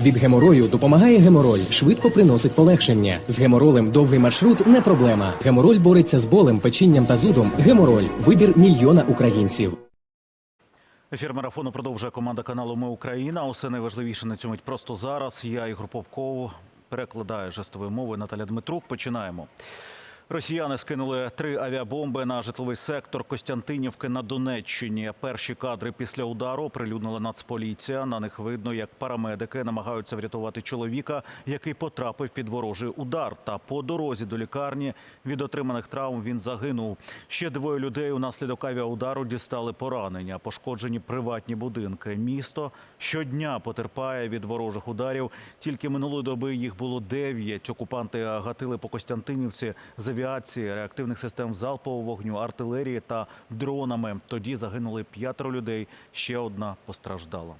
Від геморою допомагає гемороль, швидко приносить полегшення. З геморолем довгий маршрут не проблема. Гемороль бореться з болем, печінням та зудом. Гемороль вибір мільйона українців. Ефір марафону продовжує команда каналу Ми Україна. Усе найважливіше на цьому просто зараз. Я Ігор Попков перекладаю жестовою мовою Наталя Дмитрук. Починаємо. Росіяни скинули три авіабомби на житловий сектор Костянтинівки на Донеччині. Перші кадри після удару оприлюднила Нацполіція. На них видно, як парамедики намагаються врятувати чоловіка, який потрапив під ворожий удар. Та по дорозі до лікарні від отриманих травм він загинув. Ще двоє людей унаслідок авіаудару дістали поранення. Пошкоджені приватні будинки. Місто щодня потерпає від ворожих ударів. Тільки минулої доби їх було дев'ять. Окупанти гатили по Костянтинівці з авіації, реактивних систем залпового вогню, артилерії та дронами. Тоді загинули п'ятеро людей. Ще одна постраждала.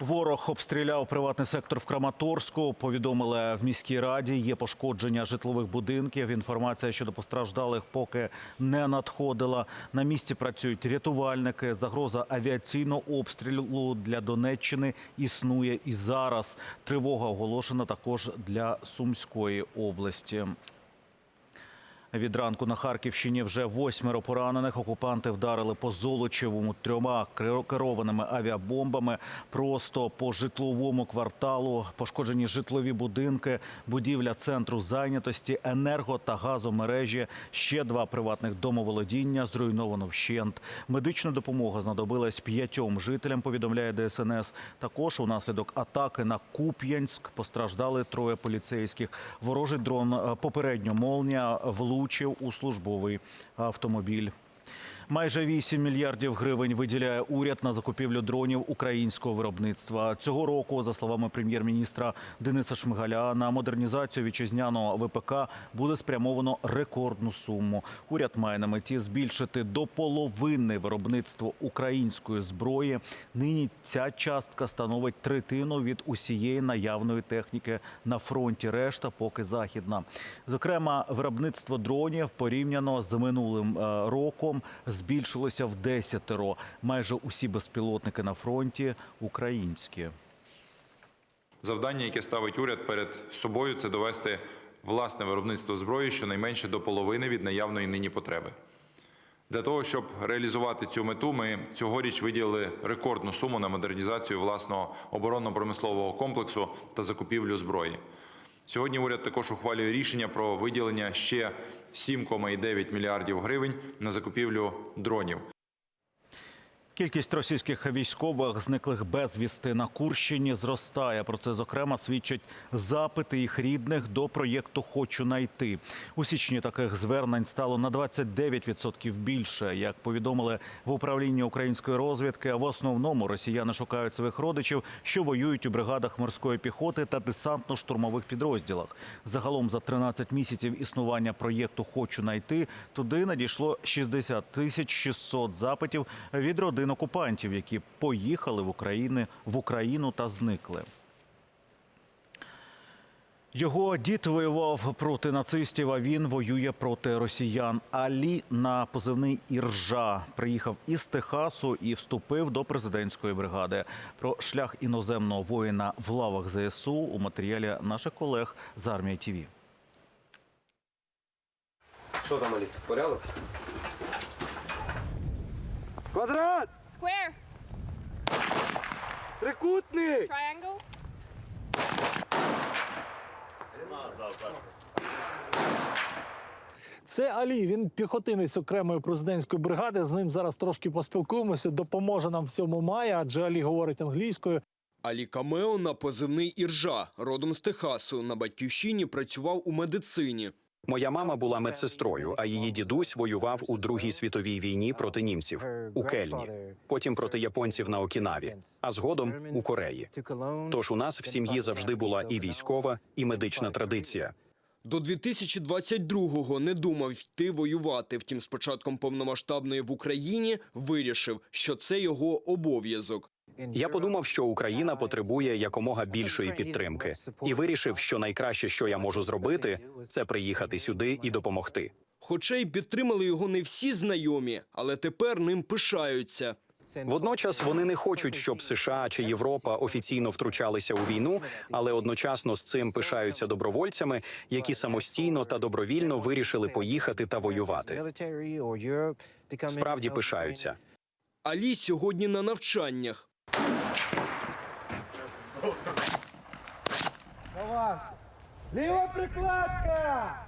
Ворог обстріляв приватний сектор в Краматорську. Повідомили в міській раді. Є пошкодження житлових будинків. Інформація щодо постраждалих поки не надходила. На місці працюють рятувальники. Загроза авіаційного обстрілу для Донеччини існує і зараз. Тривога оголошена також для Сумської області. Від ранку на Харківщині вже восьмеро поранених. Окупанти вдарили по Золочевому трьома керованими авіабомбами просто по житловому кварталу. Пошкоджені житлові будинки, будівля центру зайнятості, енерго та газомережі. Ще два приватних домоволодіння зруйновано вщент. Медична допомога знадобилась п'ятьом жителям. Повідомляє ДСНС. Також унаслідок атаки на Куп'янськ постраждали троє поліцейських. Ворожий дрон е, попередньо молнія влучив у службовий автомобіль. Майже 8 мільярдів гривень виділяє уряд на закупівлю дронів українського виробництва. Цього року, за словами прем'єр-міністра Дениса Шмигаля, на модернізацію вітчизняного ВПК буде спрямовано рекордну суму. Уряд має на меті збільшити до половини виробництво української зброї. Нині ця частка становить третину від усієї наявної техніки на фронті. Решта поки західна. Зокрема, виробництво дронів порівняно з минулим е, роком збільшилося в десятеро. Майже усі безпілотники на фронті українські. Завдання, яке ставить уряд перед собою, це довести власне виробництво зброї щонайменше до половини від наявної нині потреби. Для того, щоб реалізувати цю мету, ми цьогоріч виділили рекордну суму на модернізацію власного оборонно-промислового комплексу та закупівлю зброї. Сьогодні уряд також ухвалює рішення про виділення ще 7,9 мільярдів гривень на закупівлю дронів. Кількість російських військових, зниклих безвісти на Курщині, зростає. Про це зокрема свідчать запити їх рідних до проєкту Хочу найти у січні. Таких звернень стало на 29% більше. Як повідомили в управлінні української розвідки, в основному росіяни шукають своїх родичів, що воюють у бригадах морської піхоти та десантно-штурмових підрозділах. Загалом за 13 місяців існування проєкту Хочу найти туди надійшло 60 тисяч 600 запитів від родин окупантів, які поїхали в Україну, в Україну та зникли. Його дід воював проти нацистів, а він воює проти росіян. Алі на позивний Іржа приїхав із Техасу і вступив до президентської бригади. Про шлях іноземного воїна в лавах ЗСУ у матеріалі наших колег з армії ТІВІ. Що там, Алік, порядок? Квадрат! Square. Трикутник! Triangle. Це Алі. Він піхотинець окремої президентської бригади. З ним зараз трошки поспілкуємося. Допоможе нам в цьому має, адже Алі говорить англійською. Алі Камео на позивний Іржа, родом з Техасу, на батьківщині працював у медицині. Моя мама була медсестрою, а її дідусь воював у Другій світовій війні проти німців у Кельні, потім проти японців на Окінаві, а згодом у Кореї. Тож у нас в сім'ї завжди була і військова, і медична традиція. До 2022-го не думав йти воювати. Втім, з початком повномасштабної в Україні вирішив, що це його обов'язок. Я подумав, що Україна потребує якомога більшої підтримки, і вирішив, що найкраще, що я можу зробити, це приїхати сюди і допомогти. Хоча й підтримали його не всі знайомі, але тепер ним пишаються. Водночас вони не хочуть, щоб США чи Європа офіційно втручалися у війну, але одночасно з цим пишаються добровольцями, які самостійно та добровільно вирішили поїхати та воювати. Справді пишаються. Алі сьогодні на навчаннях. Ліва прикладка!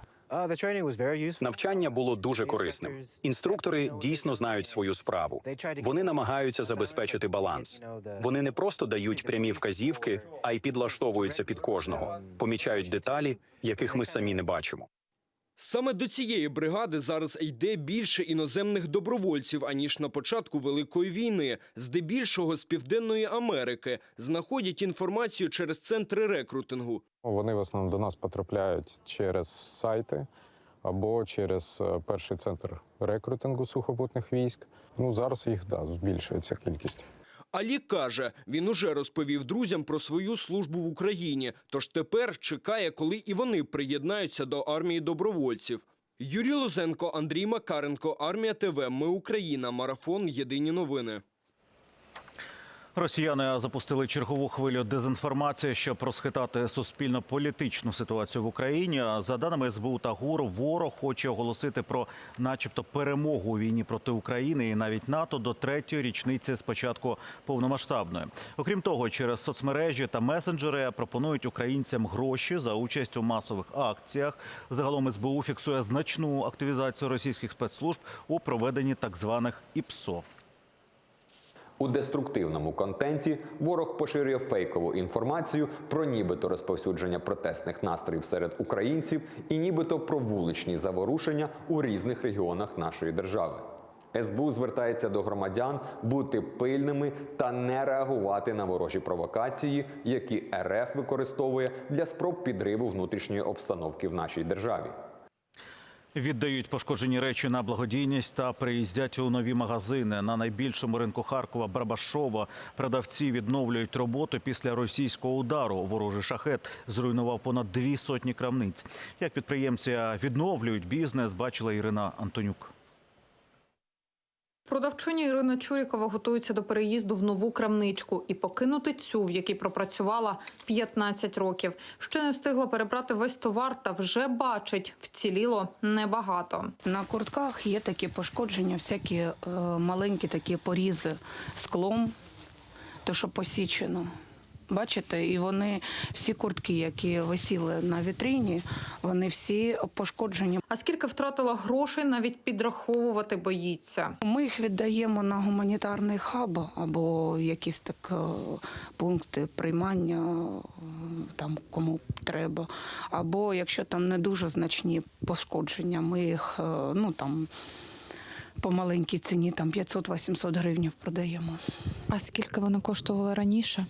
Навчання було дуже корисним. Інструктори дійсно знають свою справу. Вони намагаються забезпечити баланс. Вони не просто дають прямі вказівки, а й підлаштовуються під кожного, помічають деталі, яких ми самі не бачимо. Саме до цієї бригади зараз йде більше іноземних добровольців аніж на початку великої війни. Здебільшого з південної Америки знаходять інформацію через центри рекрутингу. Вони в основному до нас потрапляють через сайти або через е, перший центр рекрутингу сухопутних військ. Ну зараз їх да, збільшується кількість. Алі каже, він уже розповів друзям про свою службу в Україні. Тож тепер чекає, коли і вони приєднаються до армії добровольців. Юрій Лозенко, Андрій Макаренко, Армія ТВ. Ми Україна. Марафон. Єдині новини. Росіяни запустили чергову хвилю дезінформації, щоб розхитати суспільно-політичну ситуацію в Україні. За даними СБУ та ГУР, ворог хоче оголосити про, начебто, перемогу у війні проти України і навіть НАТО до третьої річниці з початку повномасштабної. Окрім того, через соцмережі та месенджери пропонують українцям гроші за участь у масових акціях. Загалом СБУ фіксує значну активізацію російських спецслужб у проведенні так званих ІПСО. У деструктивному контенті ворог поширює фейкову інформацію про нібито розповсюдження протестних настроїв серед українців і нібито про вуличні заворушення у різних регіонах нашої держави. СБУ звертається до громадян бути пильними та не реагувати на ворожі провокації, які РФ використовує для спроб підриву внутрішньої обстановки в нашій державі. Віддають пошкоджені речі на благодійність та приїздять у нові магазини. На найбільшому ринку Харкова Барбашова продавці відновлюють роботу після російського удару. Ворожий шахет зруйнував понад дві сотні крамниць. Як підприємці відновлюють бізнес, бачила Ірина Антонюк. Продавчиня Ірина Чурікова готується до переїзду в нову крамничку і покинути цю, в якій пропрацювала 15 років. Ще не встигла перебрати весь товар та вже бачить, вціліло небагато. На куртках є такі пошкодження, всякі е, маленькі такі порізи склом, то що посічено. Бачите, і вони всі куртки, які висіли на вітрині, вони всі пошкоджені. А скільки втратила грошей, навіть підраховувати боїться. Ми їх віддаємо на гуманітарний хаб або якісь так е, пункти приймання, е, там кому треба. Або якщо там не дуже значні пошкодження, ми їх е, ну там по маленькій ціні, там 500-800 гривень продаємо. А скільки вони коштували раніше?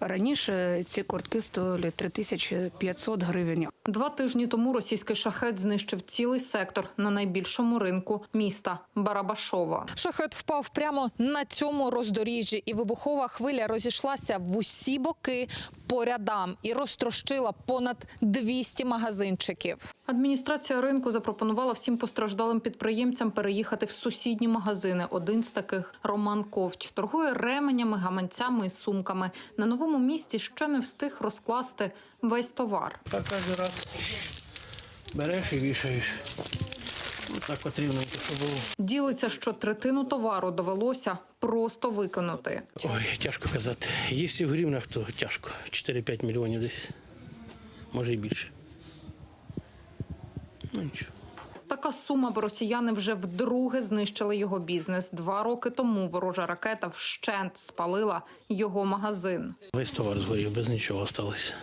Раніше ці куртки стоїли 3500 гривень. Два тижні тому російський шахет знищив цілий сектор на найбільшому ринку міста Барабашова. Шахет впав прямо на цьому роздоріжжі, і вибухова хвиля розійшлася в усі боки по рядам і розтрощила понад 200 магазинчиків. Адміністрація ринку запропонувала всім постраждалим підприємцям переїхати в сусідні магазини. Один з таких Роман Ковч торгує ременями, гаманцями і сумками. На новому місці ще не встиг розкласти весь товар. Так кожен раз береш і вішаєш. Так потрібно, щоб було. Ділиться, що третину товару довелося просто виконати. Ой, тяжко казати. Якщо в гривнах, то тяжко. 4-5 мільйонів десь. Може і більше. Ну нічого. Така сума, бо росіяни вже вдруге знищили його бізнес. Два роки тому ворожа ракета вщент спалила його магазин. Весь товар згорів, без нічого залишилося.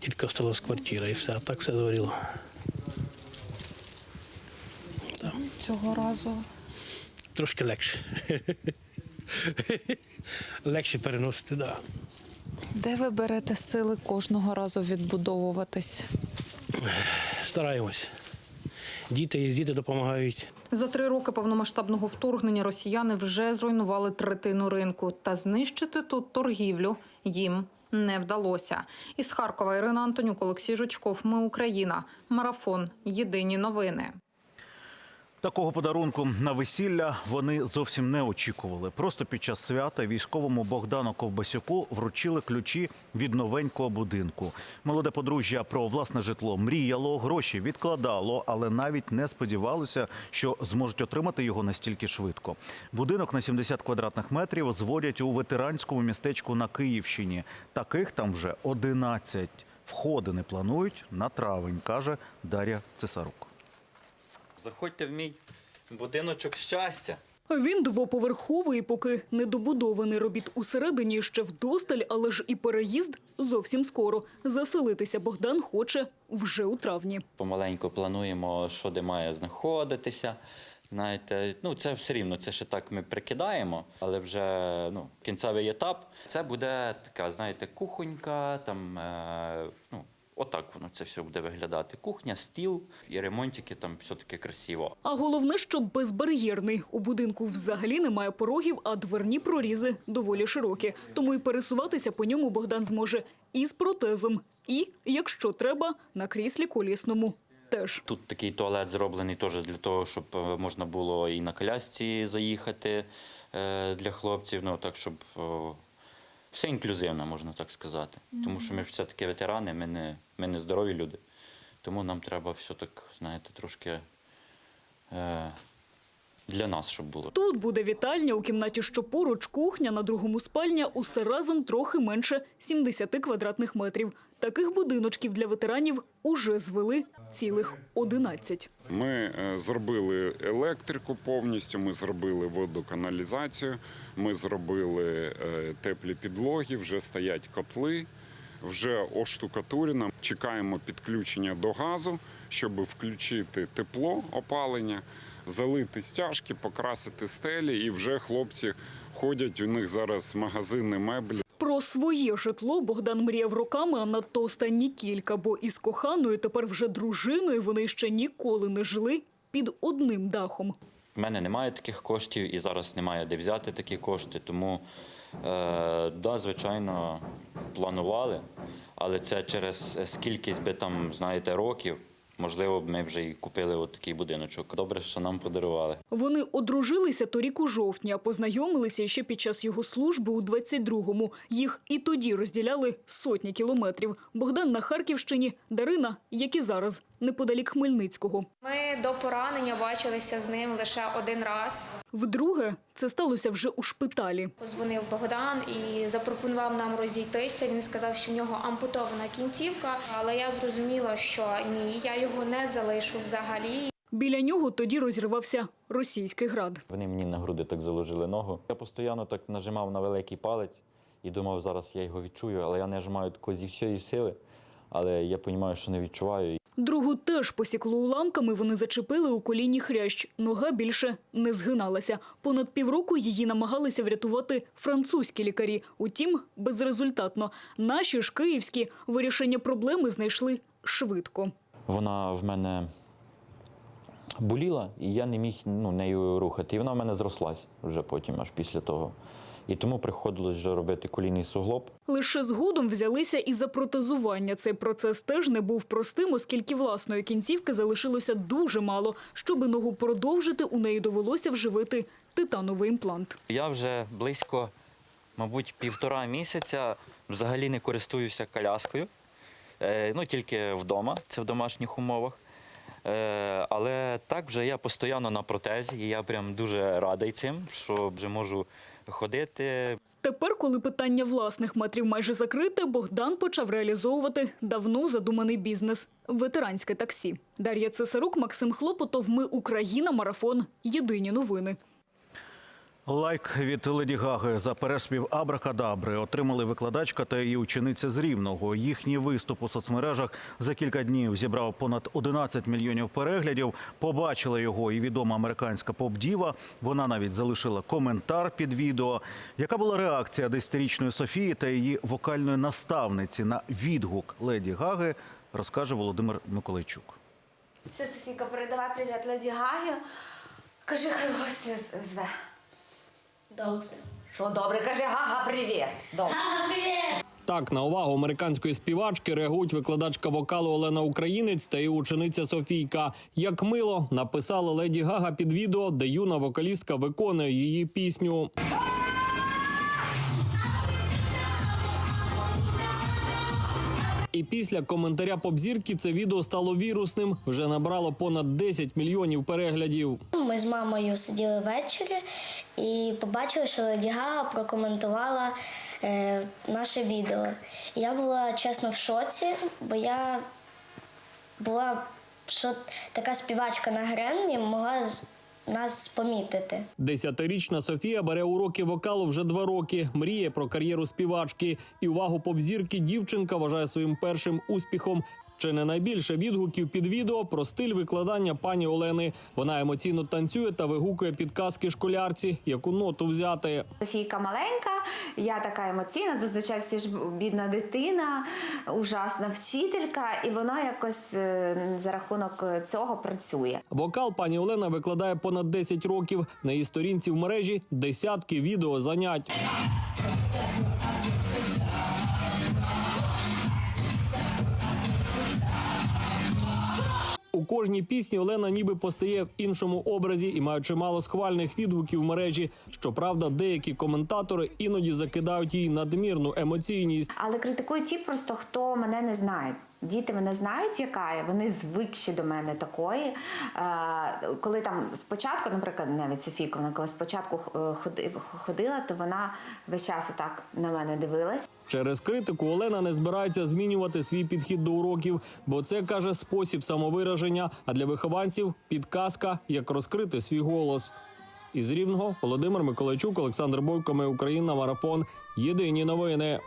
Тільки залишилась квартира і все, а так все згоріло. Цього разу Трошки легше. легше переносити, так. Да. де ви берете сили кожного разу відбудовуватись? Стараємось. Діти і діти допомагають. За три роки повномасштабного вторгнення росіяни вже зруйнували третину ринку, та знищити тут торгівлю їм не вдалося. Із Харкова Ірина Антонюк, Олексій Жучков. Ми Україна. Марафон. Єдині новини. Такого подарунку на весілля вони зовсім не очікували. Просто під час свята військовому Богдану Ковбасюку вручили ключі від новенького будинку. Молоде подружжя про власне житло мріяло, гроші відкладало, але навіть не сподівалося, що зможуть отримати його настільки швидко. Будинок на 70 квадратних метрів зводять у ветеранському містечку на Київщині. Таких там вже 11. Входи не планують на травень, каже Дар'я Цесарук. Заходьте в мій будиночок щастя. Він двоповерховий, поки недобудований робіт усередині ще вдосталь, але ж і переїзд зовсім скоро. Заселитися Богдан хоче вже у травні. Помаленьку плануємо, що де має знаходитися. Знаєте, ну це все рівно, це ще так ми прикидаємо, але вже ну, кінцевий етап. Це буде така, знаєте, кухонька, там е, ну, отак воно це все буде виглядати. Кухня, стіл і ремонтики там все-таки красиво. А головне, що безбар'єрний. У будинку взагалі немає порогів, а дверні прорізи доволі широкі. Тому і пересуватися по ньому Богдан зможе і з протезом, і, якщо треба, на кріслі колісному теж. Тут такий туалет зроблений теж для того, щоб е, можна було і на колясці заїхати е, для хлопців. Ну так, щоб все інклюзивно, можна так сказати. Тому що ми ж все-таки ветерани, ми не, ми не здорові люди. Тому нам треба все так, знаєте, трошки е, для нас, щоб було. Тут буде вітальня, у кімнаті, що поруч кухня, на другому спальня, усе разом трохи менше 70 квадратних метрів. Таких будиночків для ветеранів уже звели цілих 11. Ми е, зробили електрику повністю, ми зробили водоканалізацію, ми зробили е, теплі підлоги, вже стоять котли, вже оштукатурено. Чекаємо підключення до газу, щоб включити тепло, опалення, залити стяжки, покрасити стелі. І вже хлопці ходять. У них зараз магазини меблі. Про своє житло Богдан мріяв роками, а надто останні кілька, бо із коханою, тепер вже дружиною, вони ще ніколи не жили під одним дахом. У мене немає таких коштів і зараз немає де взяти такі кошти. Тому, е, да, звичайно, планували, але це через скількись би там, знаєте, років. Можливо, б ми вже і купили от такий будиночок. Добре, що нам подарували. Вони одружилися торік у жовтні, а познайомилися ще під час його служби у 22-му. Їх і тоді розділяли сотні кілометрів. Богдан на Харківщині, Дарина, як і зараз, неподалік Хмельницького. Ми до поранення бачилися з ним лише один раз. Вдруге, це сталося вже у шпиталі. Позвонив Богдан і запропонував нам розійтися. Він сказав, що в нього ампутована кінцівка, але я зрозуміла, що ні, я його не залишу взагалі. Біля нього тоді розірвався російський град. Вони мені на груди так заложили ногу. Я постійно так нажимав на великий палець і думав, зараз я його відчую, але я нажимаю тако зі всієї сили. Але я розумію, що не відчуваю. Другу теж посікло уламками, вони зачепили у коліні хрящ. Нога більше не згиналася. Понад півроку її намагалися врятувати французькі лікарі. Утім, безрезультатно. Наші ж київські вирішення проблеми знайшли швидко. Вона в мене боліла, і я не міг ну, нею рухати. І вона в мене зрослась вже потім, аж після того. І тому приходилось вже робити колінний суглоб. Лише згодом взялися і за протезування. Цей процес теж не був простим, оскільки власної кінцівки залишилося дуже мало. Щоби ногу продовжити, у неї довелося вживити титановий імплант. Я вже близько, мабуть, півтора місяця взагалі не користуюся коляскою. Е, ну, тільки вдома, це в домашніх умовах. Е, але так вже я постійно на протезі, і я прям дуже радий цим, що вже можу ходити. Тепер, коли питання власних метрів майже закрите, Богдан почав реалізовувати давно задуманий бізнес – ветеранське таксі. Дар'я Цесарук, Максим Хлопотов. Ми Україна. Марафон. Єдині новини. Лайк від Леді Гаги за переспів Абракадабри отримали викладачка та її учениця з Рівного. Їхній виступ у соцмережах за кілька днів зібрав понад 11 мільйонів переглядів. Побачила його і відома американська поп-діва. Вона навіть залишила коментар під відео. Яка була реакція десятирічної Софії та її вокальної наставниці на відгук Леді Гаги, розкаже Володимир Миколайчук. Все, Софійка, передавай привіт Леді Гагі. Кажи, хай гості зве. Добре. Що добре? Кажи, Гага, привіт. Добре. Ага, привіт! Так на увагу американської співачки реагують викладачка вокалу Олена Українець та її учениця Софійка. Як мило написала леді Гага під відео, де юна вокалістка виконує її пісню. І після коментаря попзірки це відео стало вірусним. Вже набрало понад 10 мільйонів переглядів. Ми з мамою сиділи ввечері і побачили, що Леді Гага прокоментувала е, наше відео. Я була чесно в шоці, бо я була, що така співачка на Греммі могла нас помітити. Десятирічна Софія бере уроки вокалу вже два роки. Мріє про кар'єру співачки. І увагу попзірки дівчинка вважає своїм першим успіхом. Чи не найбільше відгуків під відео про стиль викладання пані Олени. Вона емоційно танцює та вигукує підказки школярці, яку ноту взяти. Софійка маленька, я така емоційна, зазвичай всі ж бідна дитина, ужасна вчителька, і воно якось е, за рахунок цього працює. Вокал пані Олена викладає понад 10 років. На її сторінці в мережі десятки відео занять. У кожній пісні Олена ніби постає в іншому образі і має чимало схвальних відгуків в мережі. Щоправда, деякі коментатори іноді закидають їй надмірну емоційність. Але критикують ті просто, хто мене не знає. Діти мене знають, яка я, вони звикші до мене такої. Е, коли там спочатку, наприклад, навіть Софійка, вона коли спочатку е, ходила, то вона весь час отак на мене дивилась. Через критику Олена не збирається змінювати свій підхід до уроків, бо це каже спосіб самовираження. А для вихованців підказка, як розкрити свій голос. Із рівного Володимир Миколайчук, Олександр Бойко, Ми Україна, Марафон. Єдині новини.